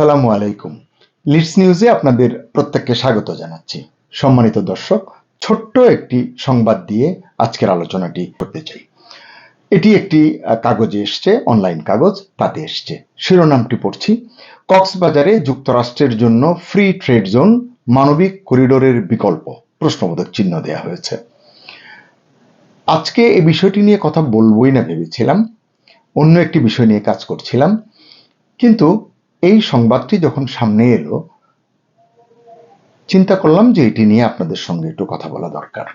আসসালামু আলাইকুম। লিডস নিউজে আপনাদের প্রত্যেককে স্বাগত জানাচ্ছি। সম্মানিত দর্শক, ছোট্ট একটি সংবাদ দিয়ে আজকের আলোচনাটি করতে চাই। এটি একটি কাগজে এসছে, অনলাইন কাগজ, তাতে এসছে। শিরোনামটি পড়ছি। কক্সবাজারে যুক্তরাষ্ট্রের জন্য ফ্রি ট্রেড জোন, মানবিক করিডোরের বিকল্প, প্রশ্নবোধক চিহ্ন দেওয়া হয়েছে। আজকে এই বিষয়টি নিয়ে কথা বলবোই না ভেবেছিলাম। অন্য একটি বিষয় নিয়ে কাজ করছিলাম। কিন্তু এই সংবাদটি যখন সামনে এলো, চিন্তা করলাম যে এটি নিয়ে আপনাদের সঙ্গে একটু কথা বলা দরকার।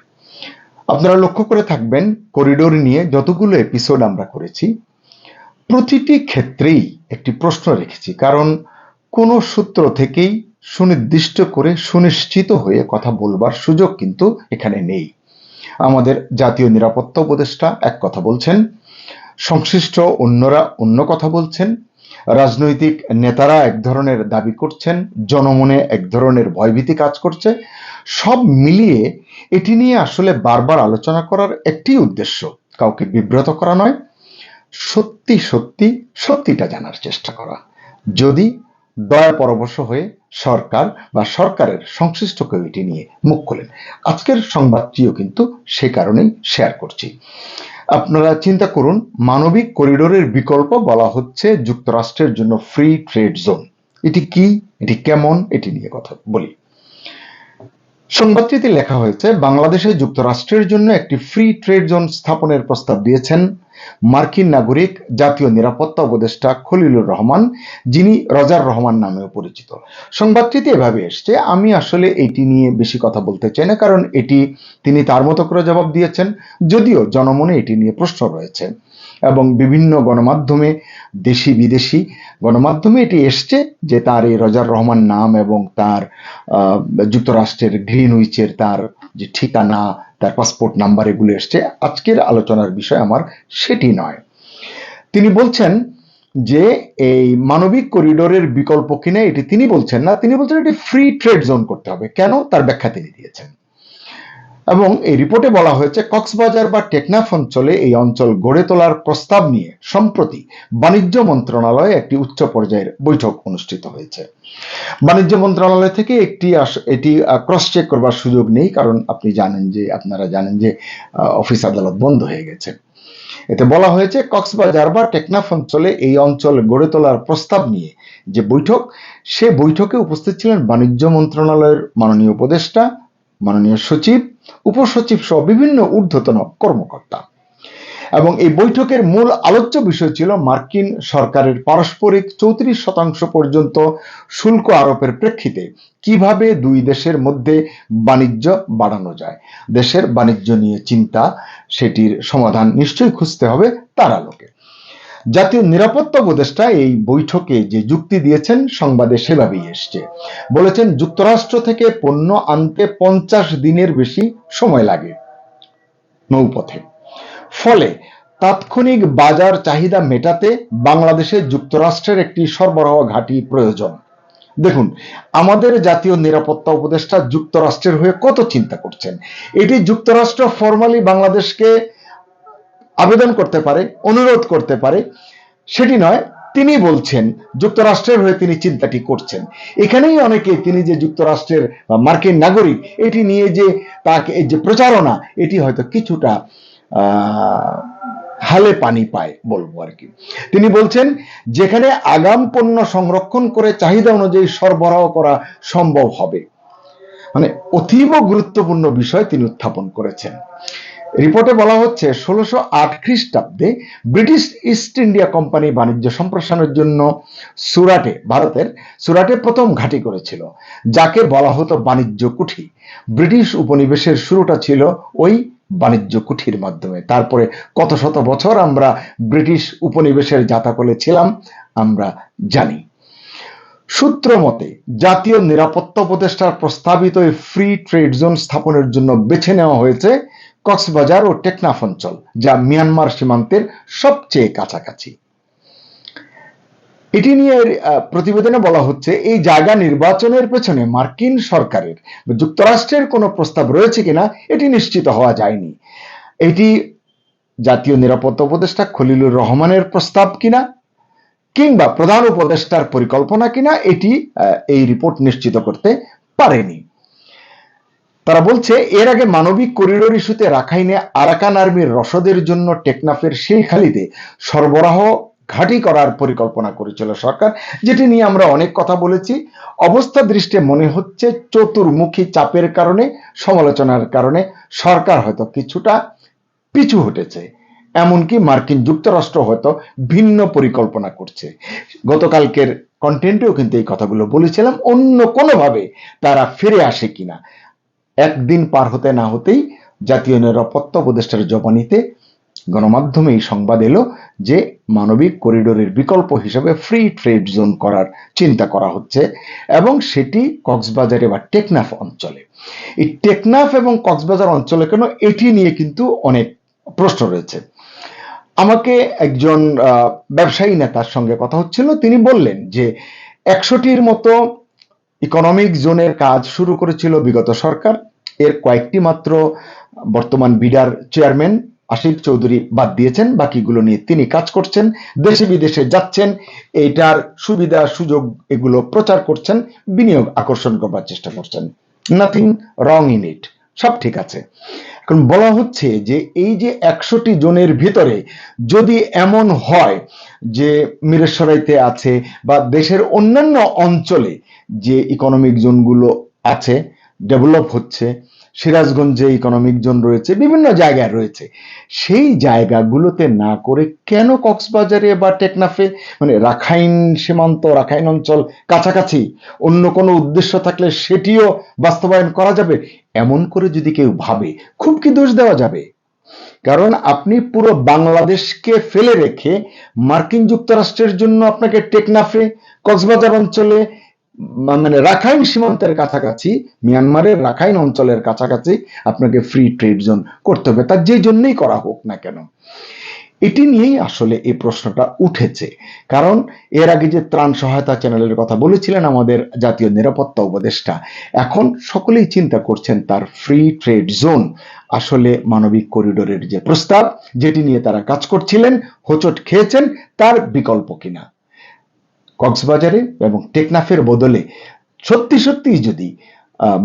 আপনারা লক্ষ্য করে থাকবেন, করিডোর নিয়ে যতগুলো এপিসোড আমরা করেছি, প্রতিটি ক্ষেত্রেই একটি প্রশ্ন রেখেছি, কারণ কোনো সূত্র থেকেই সুনির্দিষ্ট করে সুনিশ্চিত হয়ে কথা বলবার সুযোগ কিন্তু এখানে নেই। আমাদের জাতীয় নিরাপত্তা উপদেষ্টা এক কথা বলছেন, সংশ্লিষ্ট অন্যরা অন্য কথা বলছেন রাজনৈতিক নেতারা এক ধরনের দাবি করছেন, জনমনে এক ধরনের ভয়ভীতি কাজ করছে। সব মিলিয়ে এটি নিয়ে আসলে বারবার আলোচনা করার একটি উদ্দেশ্য, কাউকে বিব্রত করা নয়। সত্যি সত্যি, সত্যিটা জানার চেষ্টা করা। যদি দয়া পরবশ হয়ে সরকার বা সরকারের সংশ্লিষ্ট কেউ এটি নিয়ে মুখ খোলেন। আজকের সংবাদটিও কিন্তু সে কারণেই শেয়ার করছি। আপনারা চিন্তা করুন, মানবিক করিডোরের বিকল্প বলা হচ্ছে যুক্তরাষ্ট্রের জন্য ফ্রি ট্রেড জোন এটি কি? এটি কেমন? এটি নিয়ে কথা বলি। সংবাদটিতে লেখা হয়েছে, বাংলাদেশে যুক্তরাষ্ট্রের জন্য একটি ফ্রি ট্রেড জোন স্থাপনের প্রস্তাব দিয়েছেন মার্কিন নাগরিক, জাতীয় নিরাপত্তা উপদেষ্টা খলিলুর রহমান, যিনি রজার রহমান নামেও পরিচিত। সংবাদটিতে এভাবে এসছে, আমি আসলে এটি নিয়ে বেশি কথা বলতে চাই না, কারণ এটি তিনি তার মতো করে জবাব দিয়েছেন, যদিও জনমনে এটি নিয়ে প্রশ্ন রয়েছে। এবং বিভিন্ন গণমাধ্যমে, দেশি বিদেশি গণমাধ্যমে এটি এসছে যে তার এই রজার রহমান নাম এবং তার যুক্তরাষ্ট্রের গ্রিনউইচের তার যে ঠিকানা, তার পাসপোর্ট নাম্বার এগুলো এসছে। আজকের আলোচনার বিষয় আমার সেটি নয়। তিনি বলছেন যে, এই মানবিক করিডোরের বিকল্প কিনা এটি তিনি বলছেন না। তিনি বলছেন এটি ফ্রি ট্রেড জোন করতে হবে। কেন? তার ব্যাখ্যা তিনি দিয়েছেন। এবং এই রিপোর্টে বলা হয়েছে, কক্সবাজার বা টেকনাফ অঞ্চলে এই অঞ্চল গড়ে তোলার প্রস্তাব নিয়ে সম্প্রতি বাণিজ্য মন্ত্রণালয়ে একটি উচ্চ পর্যায়ের বৈঠক অনুষ্ঠিত হয়েছে। বাণিজ্য মন্ত্রণালয় থেকে একটি এটি ক্রস চেক করবার সুযোগ নেই, কারণ আপনি জানেন যে, আপনারা জানেন যে অফিস আদালত বন্ধ হয়ে গেছে। এতে বলা হয়েছে, কক্সবাজার বা টেকনাফ অঞ্চলে এই অঞ্চল গড়ে তোলার প্রস্তাব নিয়ে যে বৈঠক, সে বৈঠকে উপস্থিত ছিলেন বাণিজ্য মন্ত্রণালয়ের মাননীয় উপদেষ্টা মাননীয় সচিব, উপসচিব সহ বিভিন্ন ঊর্ধ্বতন কর্মকর্তা। এবং এই বৈঠকের মূল আলোচ্য বিষয় ছিল মার্কিন সরকারের পারস্পরিক চৌত্রিশ শতাংশ পর্যন্ত শুল্ক আরোপের প্রেক্ষিতে কীভাবে দুই দেশের মধ্যে বাণিজ্য বাড়ানো যায়। দেশের বাণিজ্য নিয়ে চিন্তা, সেটির সমাধান নিশ্চয়ই খুঁজতে হবে তার আলোকে। জাতীয় নিরাপত্তা উপদেষ্টা এই বৈঠকে যে যুক্তি দিয়েছেন, সংবাদে সেভাবেই এসছে। বলেছেন, যুক্তরাষ্ট্র থেকে পণ্য আনতে পঞ্চাশ দিনের বেশি সময় লাগে নৌপথে। ফলে তাৎক্ষণিক বাজার চাহিদা মেটাতে বাংলাদেশে যুক্তরাষ্ট্রের একটি সরবরাহ ঘাঁটি প্রয়োজন। দেখুন, আমাদের জাতীয় নিরাপত্তা উপদেষ্টা যুক্তরাষ্ট্রের হয়ে কত চিন্তা করছেন? এটি যুক্তরাষ্ট্র ফর্মালি বাংলাদেশকে আবেদন করতে পারে, অনুরোধ করতে পারে, সেটি নয়, তিনি বলছেন, যুক্তরাষ্ট্রের হয়ে তিনি চিন্তাটি করছেন। এখানেই অনেকে তিনি যে যুক্তরাষ্ট্রের মার্কিন নাগরিক, এটি নিয়ে যে তাকে যে প্রচারণা, এটি হয়তো কিছুটা হালে পানি পায় বলব আর কি। তিনি বলছেন, যেখানে আগাম পণ্য সংরক্ষণ করে চাহিদা অনুযায়ী সরবরাহ করা সম্ভব হবে। মানে অতীব গুরুত্বপূর্ণ বিষয় তিনি উত্থাপন করেছেন। রিপোর্টে বলা হচ্ছে ষোলোশো আট খ্রিস্টাব্দে ব্রিটিশ ইস্ট ইন্ডিয়া কোম্পানি বাণিজ্য সম্প্রসারণের জন্য সুরাটে, ভারতের সুরাটে প্রথম ঘাঁটি করেছিল, যাকে বলা হতো বাণিজ্য কুঠি। ব্রিটিশ উপনিবেশের শুরুটা ছিল ওই বাণিজ্য কুঠির মাধ্যমে। তারপরে কত শত বছর আমরা ব্রিটিশ উপনিবেশের জাতাকলে ছিলাম, আমরা জানি। সূত্র মতে, জাতীয় নিরাপত্তা উপদেষ্টার প্রস্তাবিত ফ্রি ট্রেড জোন স্থাপনের জন্য বেছে নেওয়া হয়েছে কক্সবাজার ও টেকনাফ অঞ্চল, যা মিয়ানমার সীমান্তের সবচেয়ে কাছাকাছি। এটি নিয়ে প্রতিবেদনে বলা হচ্ছে, এই জায়গা নির্বাচনের পেছনে মার্কিন সরকারের যুক্তরাষ্ট্রের কোনো প্রস্তাব রয়েছে কিনা, এটি নিশ্চিত হওয়া যায়নি। এটি জাতীয় নিরাপত্তা উপদেষ্টা খলিলুর রহমানের প্রস্তাব কিনা, কিংবা প্রধান উপদেষ্টার পরিকল্পনা কিনা, এটি এই রিপোর্ট নিশ্চিত করতে পারেনি। তারা বলছে, এর আগে মানবিক করিডোর ইস্যুতে রাখাইনে আরাকান আর্মির রসদের জন্য টেকনাফের শিলখালিতে সরবরাহ ঘাঁটি করার পরিকল্পনা করেছিল সরকার, যেটি নিয়ে আমরা অনেক কথা বলেছি। অবস্থা দৃষ্টে মনে হচ্ছে চতুর্মুখী চাপের কারণে, সমালোচনার কারণে সরকার হয়তো কিছুটা পিছু হটেছে। এমনকি মার্কিন যুক্তরাষ্ট্র হয়তো ভিন্ন পরিকল্পনা করছে। গতকালকের কন্টেন্টেও কিন্তু এই কথাগুলো বলেছিলাম, অন্য কোনোভাবে তারা ফিরে আসে কিনা। একদিন পার হতে না হতেই জাতীয় নিরাপত্তা উপদেষ্টার জবানিতে গণমাধ্যমে এই সংবাদ এলো যে মানবিক করিডোরের বিকল্প হিসেবে ফ্রি ট্রেড জোন করার চিন্তা করা হচ্ছে এবং সেটি কক্সবাজারে বা টেকনাফ অঞ্চলে। এই টেকনাফ এবং কক্সবাজার অঞ্চলে কেন এটি নিয়ে কিন্তু অনেক প্রশ্ন রয়েছে। আমাকে একজন ব্যবসায়ী নেতার সঙ্গে কথা হচ্ছিল। তিনি বললেন যে একশোটির মতো ইকোনমিক জোনের কাজ শুরু করেছিল বিগত সরকার। এর কয়েকটি মাত্র বর্তমান বিডার চেয়ারম্যান আশিক চৌধুরী বাদ দিয়েছেন, বাকিগুলো নিয়ে তিনি কাজ করছেন দেশে বিদেশে যাচ্ছেন, এইটার সুবিধা, সুযোগ এগুলো প্রচার করছেন, বিনিয়োগ আকর্ষণ করবার চেষ্টা করছেন। নাথিং রং ইন ইট সব ঠিক আছে। এখন বলা হচ্ছে যে এই যে একশোটি জনের ভিতরে যদি এমন হয় যে মিরেশ্বরাইতে আছে বা দেশের অন্যান্য অঞ্চলে যে ইকোনমিক জোনগুলো আছে ডেভেলপ হচ্ছে, সিরাজগঞ্জে ইকোনমিক জোন রয়েছে, বিভিন্ন জায়গায় রয়েছে। সেই জায়গাগুলোতে না করে কেন কক্সবাজারে বা টেকনাফে মানে রাখাইন সীমান্ত, রাখাইন অঞ্চল কাছাকাছি অন্য কোনো উদ্দেশ্য থাকলে সেটিও বাস্তবায়ন করা যাবে? এমন করে যদি কেউ ভাবে, খুব কি দোষ দেওয়া যাবে? কারণ আপনি পুরো বাংলাদেশকে ফেলে রেখে মার্কিন যুক্তরাষ্ট্রের জন্য আপনাকে টেকনাফে, কক্সবাজার অঞ্চলে মানে রাখাইন সীমান্তের কাছাকাছি, মিয়ানমারের রাখাইন অঞ্চলের কাছাকাছি আপনাকে ফ্রি ট্রেড জোন করতে হবে। তার যে জন্যই করা হোক না কেন? এটি নিয়েই আসলে এই প্রশ্নটা উঠেছে। কারণ এর আগে যে ত্রাণ সহায়তা চ্যানেলের কথা বলেছিলেন আমাদের জাতীয় নিরাপত্তা উপদেষ্টা, এখন সকলেই চিন্তা করছেন তার ফ্রি ট্রেড জোন আসলে মানবিক করিডোরের যে প্রস্তাব, যেটি নিয়ে তারা কাজ করছিলেন, হোচট খেয়েছেন, তার বিকল্প কিনা? কক্সবাজারে এবং টেকনাফের বদলে সত্যি সত্যি যদি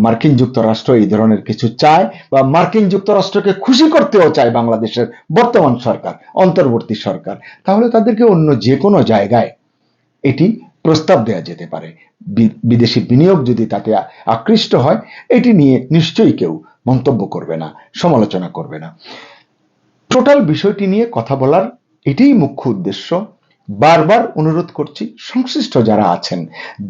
মার্কিন যুক্তরাষ্ট্র এই ধরনের কিছু চায় বা মার্কিন যুক্তরাষ্ট্রকে খুশি করতেও চায় বাংলাদেশের বর্তমান সরকার, অন্তর্বর্তী সরকার, তাহলে তাদেরকে অন্য যে কোনো জায়গায় এটি প্রস্তাব দেওয়া যেতে পারে। বিদেশি বিনিয়োগ যদি তাতে আকৃষ্ট হয়, এটি নিয়ে নিশ্চয়ই কেউ মন্তব্য করবে না, সমালোচনা করবে না। টোটাল বিষয়টি নিয়ে কথা বলার এটাই মুখ্য উদ্দেশ্য। বারবার অনুরোধ করছি, সংশ্লিষ্ট যারা আছেন,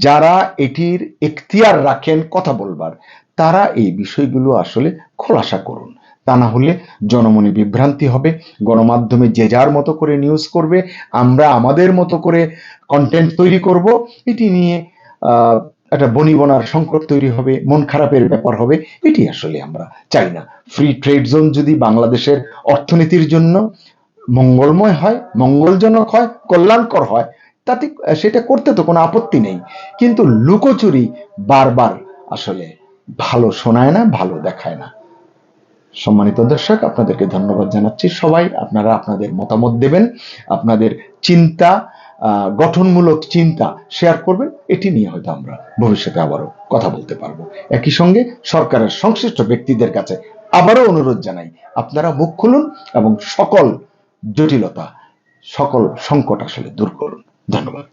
যারা এটির এখতিয়ার রাখেন কথা বলবার, তারা এই বিষয়গুলো আসলে খোলাসা করুন। তা না হলে জনমনে বিভ্রান্তি হবে, গণমাধ্যমে যে যার মতো করে নিউজ করবে, আমরা আমাদের মতো করে কন্টেন্ট তৈরি করব, এটি নিয়ে একটা বনিবনার সংকট তৈরি হবে, মন খারাপের ব্যাপার হবে, এটি আসলে আমরা চাই না। ফ্রি ট্রেড জোন যদি বাংলাদেশের অর্থনীতির জন্য মঙ্গলময় হয়, মঙ্গলজনক হয়, কল্যাণকর হয়। তাতে সেটা করতে তো কোনো আপত্তি নেই। কিন্তু লুকোচুরি বারবার আসলে ভালো শোনায় না, ভালো দেখায় না। সম্মানিত দর্শক, আপনাদেরকে ধন্যবাদ জানাচ্ছি। সবাই, আপনারা আপনাদের মতামত দেবেন, আপনাদের চিন্তা গঠনমূলক চিন্তা শেয়ার করবেন, এটি নিয়ে হয়তো আমরা ভবিষ্যতে আবারও কথা বলতে পারব। একই সঙ্গে সরকারের সংশ্লিষ্ট ব্যক্তিদের কাছে আবারও অনুরোধ জানাই, আপনারা মুখ খুলুন এবং সকল জটিলতা সকল সংকট আসলে দূর করুন। ধন্যবাদ।